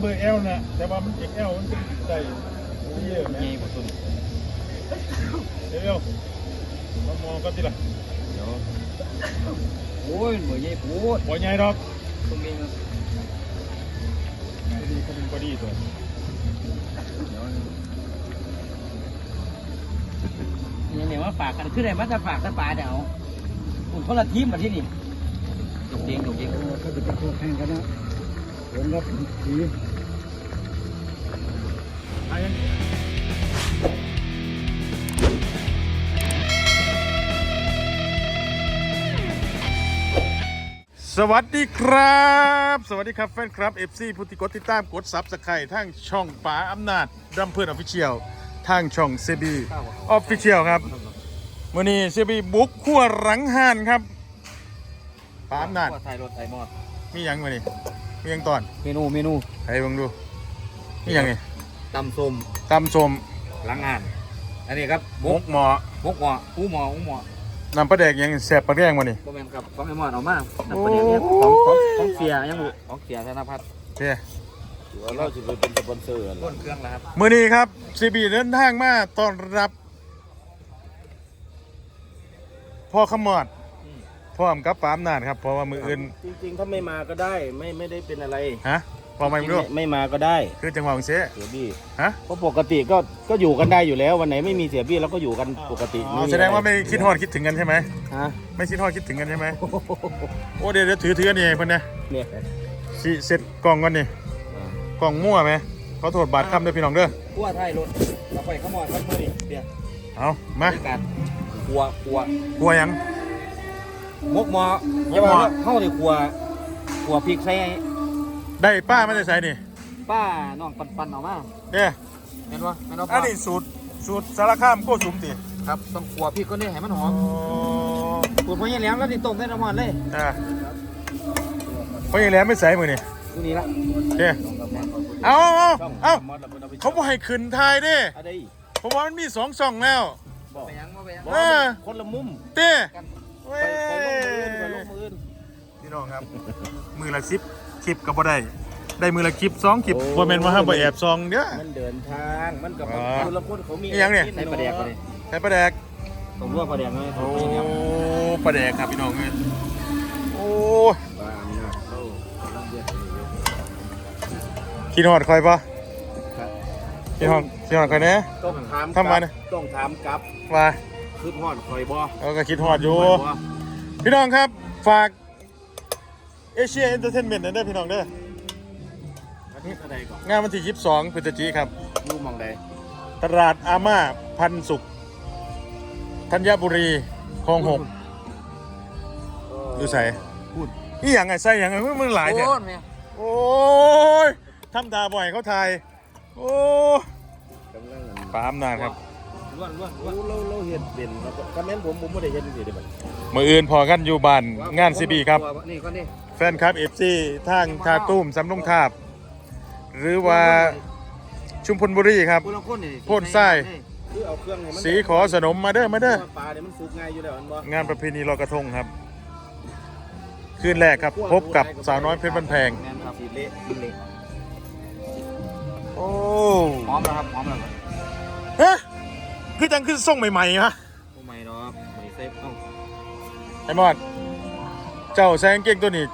เบอร์เอลนะแต่ว่ามันเอ็กเอลมันเป็นใส่เยอะนะใหญ่กว่าตัวนี้เอลมามองก็ทีละเดี๋ยวโอ้ยเบอร์ใหญ่โพูดหัวใหญ่ดอกตรงนี้ครับพอดีพอดีพอดีตัวเดี๋ยวยังไงว่าฝากกันขึ้นไหนมันจะฝากจะปลาเดี๋ยวคุณคนละทีมมาที่นี่จบเองจบเองก็จะเป็นตัวแข่งกันนะ ผมรับผีไอ้ยังสวัสดีครับ สวัสดีครับแฟนครับ FC ผู้ที่กดติดตามกดซับสไครต์ทางช่องป๋าอำนาจดำเพื่อนออฟฟิเชียลทางช่องเซบีออฟฟิเชียลครับวันนี้เซบีบุกขั้วหลังห่านครับป๋าอำนาจไทยรถไทยมอดมีหยังมานี่ มีหยังตอนเมนูเมนูให้เบังดูมีหยังนี่ตำส้มตำสมหลังงาน อันนี้ครับมกหมอมกหมออูหมออูหมอน้ำปลาแดกหยังแสบปลาแดงมานี่โมเมนครับของไอ้หมอดเอามาน้ำปลาเดี๋ยวนี้ของของของเสียยังบุของเสียธนพัฒน์เจ้เราจะเป็นสปอนเซอร์ต้นเครื่องแล้วครับมือนี้ครับซีบีเดินทางมาต้อนรับ พ่อขมอด พร้อมกับปามนานครับเพราะว่ามืออื่นจริงๆ ถ้าไม่มาก็ได้ไม่ไม่ได้เป็นอะไรฮะพอไม่รู้ไม่มาก็ได้คือจังหวะของเสียเสียบี้ฮะเพราะปกติก็ก็อยู่กันได้อยู่แล้ววันไหนไม่มีเสียบี้เราก็อยู่กันปกติอ๋อแสดงว่าไม่คิดฮอดคิดถึงกันใช่ไหมฮะไม่คิดฮอดคิดถึงกันใช่ไหมโอ้เดี๋ยวเดี๋ยวถือถืออันนี่เพิ่นนะเนี่ยสิเสร็จกล่องก่อนนี่กล่องมั่วไหมขอโทษบาดคำด้วยพี่น้องเด้อขั้วไทยรถเราไปขโมยครับมือนี่เดี๋ยวเอามาบรรยากาศครัวครัวกลัวหยัง มกหมอมกหม้อ เข้าในครัวครัวพริกใส่ได้ป้าไม่ได้ใส่นี่ป้าน้องปันปันๆออกมาเนี่ยเห็นปะเห็นปะอันนี้สูตรสูตรสารคามโคสุมติครับต้องครัวพริกก็นี่ให้มันหออ๋อมปวดพอยังแหลมแล้วที่ต้มได้น้ำมันเลยอ่าเพราะอย่างแล้วไม่ใส่มือนี่ตัวนี้ละเนี่ยเอาเอาเอาเขาบอกให้ขึ้นทายเด้อะไรผมว่ามันมีสองช่องแล้วไปยังมาไปยังเออคนละมุมเต้กัน เว้ไปยไปลงมืออื่นไปลงมืออื่นพี่น้องครับ มือละสิบคลิปก็บ่ได้ ได้มือละคลิปสองคลิปบ่แม่นว่าห้ามบ่แอบซองเด้อ มันเดินทางมันกับอ๋อคนละคนเขามีนี่ยังเนี่ยใส่ปลาแดกมาเลยใส่ปลาแดกผมรวบปลาแดกเลยโอ้ปลาแดกครับพี่น้องเอ้ยโอ้บ้านนะเขากำลังเรียกอยู่คิดฮอดคอยปะครับคิดฮอดคิดฮอดคอยแหน่ต้องถามทำไมนะต้องถามกลับว่า คือฮอดคอยบ่เราก็คิดฮอดอยู่คบ่พี่น้องครับ ฝากเอเชียเอนเตอร์เทนเมนต์เด้อพี่น้องเด้อประเทศอะไรก่อนงานวันที่ 22พฤศจิกายนครับอยู่หมองใดตลาดอาม่าพันสุขธัญบุรีคลองหกอยู่ใส่พูดอีหยังไงใส่หยังไงมึงหลายแท้โอ้เนี่ยโอ้ยทำตาบ่อยเขาทาย โอ้กำลังปามนานครับ ล้วนล้วนล้เราวนเราเราเห็นเป็นครับคอมเมนต์ผมผมไม่ได้เห็นสิเดี๋ยวมันมืออื่นพอกันอยู่บ้านงานซีบีครับ นี่ก็นี่แฟนครับเอฟซีทางทาตุ้มสำลงทาบ หรือว่าชุมพลบุรีครับ คนละคนนี่โพ่นไส้ คือเอาเครื่องให้มันสีขอสนมมาเด้อมาเด้อปลาเนี่ยมันสุกง่ายอยู่แล้วมันบ่งานประเพณีลอยกระทงครับ คืนแรกครับ พบกับสาวน้อยเพชรบันแพง แม่นครับสีเละมันเละโอ้หอมแล้วครับหอมแล้วครับฮะ คือจังคือส่งใหม่ๆฮะโอ้ไม่หรอกไม่เซฟเอ้าไอ้มอดเจ้าแซงเก่งตัวนี้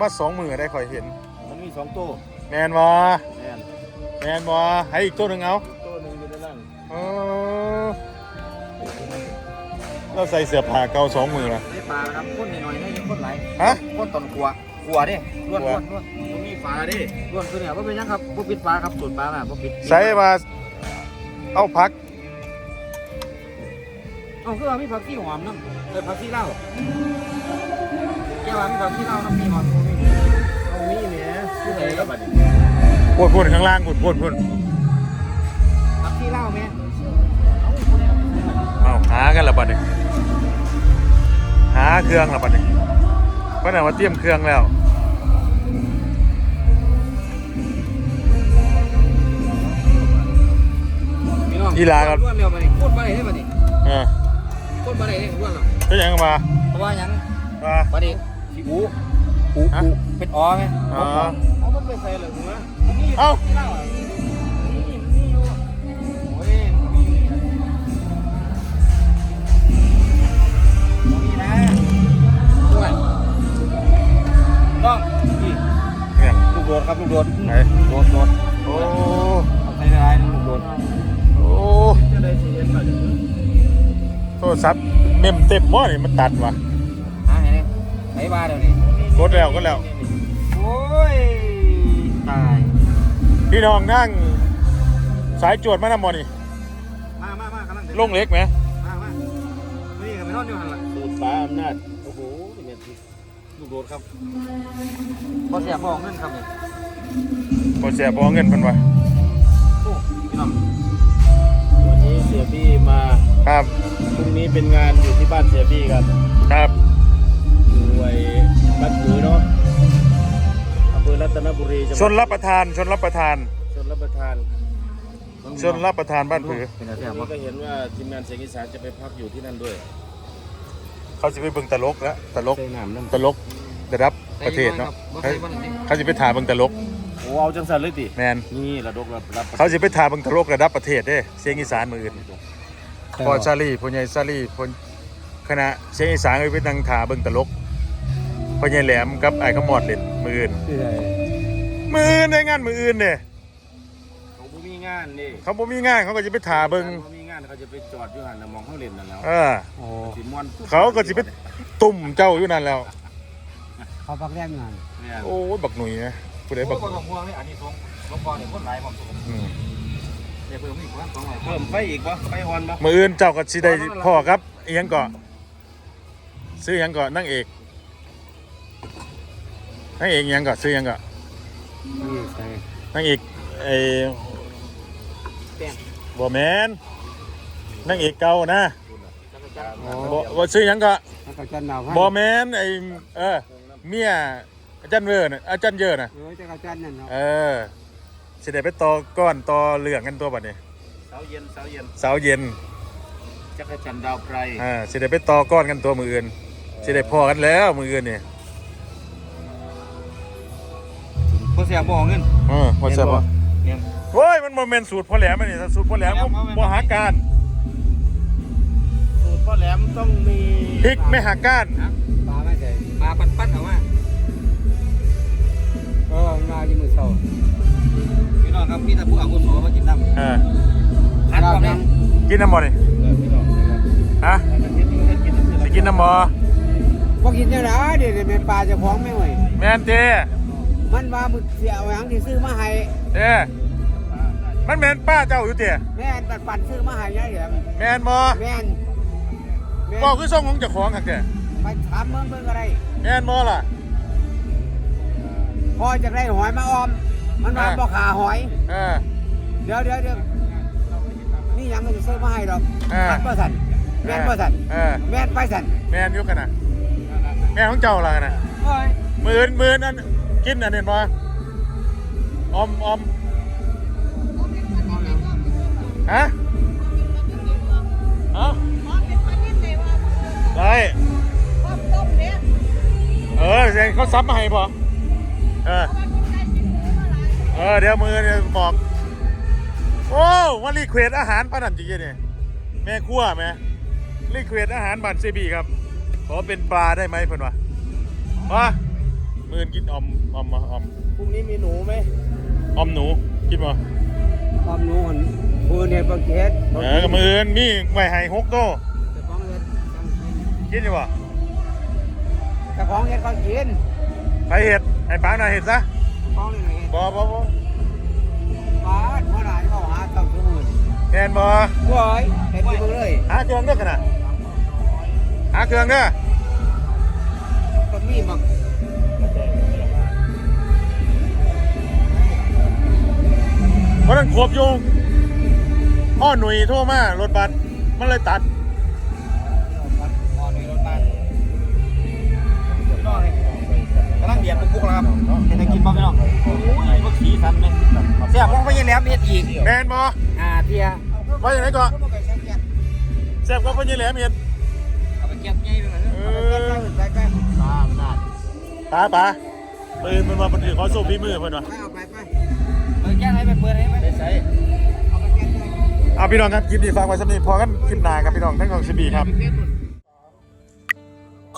มาสองมือได้คอยเห็น มันมีสองตัวแมนบอแน่นแมนบอให้อีกตัวหนึ่งเอาตัวหนึ่งอยู่ในนั่นเออเราใส่เสื้อผ้าเก่าสองมือละได้ปลาครับคนหน่อยๆนี่คนหลายฮะคนตอนขัวขัวเด้ล้วนขัวล้วนล้วนมันมีฝาดิล้วนคือเนี่ยว่าเป็นยังครับบ่ปิดปลาครับสูตรปลาน่ะบ่ปิดใส่มาเอาพัก เอาคือว่ามีผักชีหอมนำเอ้ยผักชีลาวแกว่ามีผักชีลาวนำมีหอมบ่มีเอามีแหมคือไหนกับบัดนี้ปวดปวดข้างล่างปวดปวดปวดผักชีลาวแม่เอาหากันละบัดนี้หาเครื่องละบัดนี้เพราะไหนว่าเตรียมเครื่องแล้วพี่น้องอีหลาครับล้วนแล้วบัดนี้พูดบ่ได้เด้บัดนี้เอ อพูดบ่ได้เด้ล้วนแล้วก็ยังมาเพราะว่าหยังมาบัดนี้สิอูอูฮะอูเป็นอ๋อแม่อ๋อเอาบ่ไปใส่เหรอหัวเอ้าโอ้ยมีอยู่นี่นะด้วยต้องนี่เนี่ยลูกโดดครับลูกโดดไหนโดดโดดโอ้ ศัพท์เมมเต็มบ่นี่มันตัดวะหาให้เนี่ยไอ้บ้าเดี๋ยวนี้กดแล้วก็แล้ว โอ้ย ตาย พี่น้องนั่ง สายจวดมานำบ่นี่มามามาำลังลงเล็กไหมมามานี่กับไปนอนอยู่หันละสูตรฟ้าอำนาจ โอ้โหเนี่ยลูกโดดครับพอเสียพอเงินครับเนี่ยบ่เสียบ่เอาเงินเพิ่นวะโอ้พี่น้องวันนี้ เสียบี้มาครับพรุ่งนี้เป็นงานอยู่ที่บ้านเสียบี้ครับครับอยู่ไอ้บ้านผือเนาะอำเภอรัตนบุรีจังหวัดชนรับประทานชนรับประทานชนรับประทานชนรับประทานบ้านผือวันนี้ก็เห็นว่าทีมงานเสียงอีสานจะไปพักอยู่ที่นั่นด้วย เขาสิไปเบิ่งตลกแล้วตลกใส่น้ำนั่นตลกระดับประเทศเนาะเขาเขาสิไปถ่ายเบิ่งตลกโอ้เอาจังสันเลยติแมนนี่ระดกรับรับเขาสิไปถ่ายเบิ่งตลกระดับประเทศเด้เสียงอีสานมื้ออื่นพอชาลีพ่อใหญ่ชาลีพ่อคณะเสียงอีสานก็ไปนั่งถ่ายเบิ่งตลกพ่อใหญ่แหลมกับไอ้ขมอดเล่นมื้ออื่นมื้ออื่นได้งานมื้ออื่นเด้เขาบ่มีงานนี่เขาบ่มีงานเขาก็จะไปถ่ายเบิ่งเขามีงานเขาจะไปจอดอยู่หันน่ะมองเขาเล่นนั่นแล้วเออสิม่วนเขาก็สิไปตุ่มเจ้าอยู่นั่นแล้วเขาพักแรกงานเนี่ยโอ้ยบักหนุ่ยนะ ผู้ใดโอ้บักคนของพวงนี่อันนี้ทรงลงกรเนี่ยคนหลายผมสูงอืมเดี๋ยวเพิ่มอีกคนสองร้อยเพิ่มไฟอีกบ่ไฟอ่อนบ่มื้ออื่นเจ้าก็สิได้พ่อครับอีหยังก็ซื้อหยังก็นางเอกนางเอกหยังก็ซื้อหยังก็นี่ใส่นางเอกไอ้แป้งบ่แม่นนางเอกเก่านะจักรจันทร์บ่บ่ซื้อหยังก็จักรจันทร์หนาวบ่แม่นไอ้เออเมีย อาจารย์เวอร์น่ะอาจารย์เยอะน่ะ เออจักรจันทร์นั่นเนาะเออสิได้ไปต่อก้อนต่อเหลืองกันตัวบัดนี้เสาเย็นเสาเย็นเสาร์เย็นจักรจันทร์ดาวไพรอ่าสิได้ไปต่อก้อนกันตัวมืออื่นสิได้พอกันแล้วมืออื่นนี่บ่เสียบ่เงินเออบ่ใช่บ่เนี่ย โอ้ยมันบ่แม่นสูตรพ่อแหลมอันนี่ถ้าสูตรพ่อแหลมบ่บ่หาการสูตรพ่อแหลมต้องมีพริกไม่หาการปล ออมาที่มือเศร้าพี่น้องครับมีแต่ผู้อาวุโสมากินน้ำเออขันความน้ำกินน้ำบ่นี่เออพี่น้องนะครับฮะอันนี้ที่ให้กินน้ำสิกินน้ำบ่พวกกินเนี่ยนะเดี๋ยวเป็นปลาจะพ้องไม่ไหวแม่นเต้มันว่ามึงเสียเอาหยังที่ซื้อมาให้เต้มันแม่นป้าเจ้าอยู่เต้แม่นปัดปัดซื้อมาให้ยายเหลี่ยมแม่นบ่แม่นแม่นบ่คือส่งของเจ้าของคั่นแท้ไปถามเมืองเมืองอะไรแม่นบ่ล่ะ พอจะได้หอยมาออม มันมาอ่าบ่ขาหอย เออ เดี๋ยวเดี๋ยวเดี๋ยวนี่ยังไม่จะซื้อมาให้ดอกอ่าพัดบ่สันแม่นบ่สันเออ แม่นไปสันแม่นอยู่กันน่ะแม่นของเจ้าล่ะกันน่ะโอ้ยมื้ออื่นมื้อนั้นกินอันนี้บ่ออมออมฮะเอ้าได้ เออเสียงเขาซับมาให้บ่ เออ เออ เดี๋ยวมือเนี่ยบอก โอ้วันรีเควสอาหารปานนันจริงๆเนี่ยแม่ครัวแม่รีเควสอาหารบันเซบีครับ ขอเป็นปลาได้ไหมเพื่อนวะว่ามือนกินออมออมมาออมพรุ่งนี้มีหนูไหมออมหนูกินบ่ความรู้คนผู้เนี่ยบ่เฮ็ดเออกับมือนมีไว้ให้หกโตเจ้าของเฮ็ดต้องกินกินอยู่บ่เจ้าของเฮ็ดก็กินไปเห็ด ให้ปางหน่อยเห็ดซะเจ้าของนี่เฮ็ดบ่บ่บ่ปาดบ่ได้เขาหาเจ้าทุกมื้อแม่นบ่โอ้ยเฮ็ดอยู่เลยหาเครื่องเด้อขนาดหาเครื่องเด้อก็มีมักเพราะนั้นขวบอยู่อ้อหนุ่ยโทรมารถบัสมันเลยตัดำลังเดียดปุ๊กๆแล้วครับเห็นได้กินบ่พี่น้องโอ้ยบักสีสันเลยเสียบของไปยังแหลมเฮ็ดอีกแมนบ่อ่าเที่ยว่าอย่างไรก็แซ่บก็เพิ่นยี่แหลมเห็ดเอาไปเก็บง่ายไปเลยเอไปอไปไปตามนาดปลาปลาเปิดมันมาบันทึกขอสูบพี่มือเพิ่นวะไปเอาไปไปเปิดแก้ให้ไปเปิดให้ไปใส่เอาพี่น้องครับคลิปนี้ฝากไว้สำหรับพอกันคลิปหน้าครับพี่น้องทั้งของซีบีครับ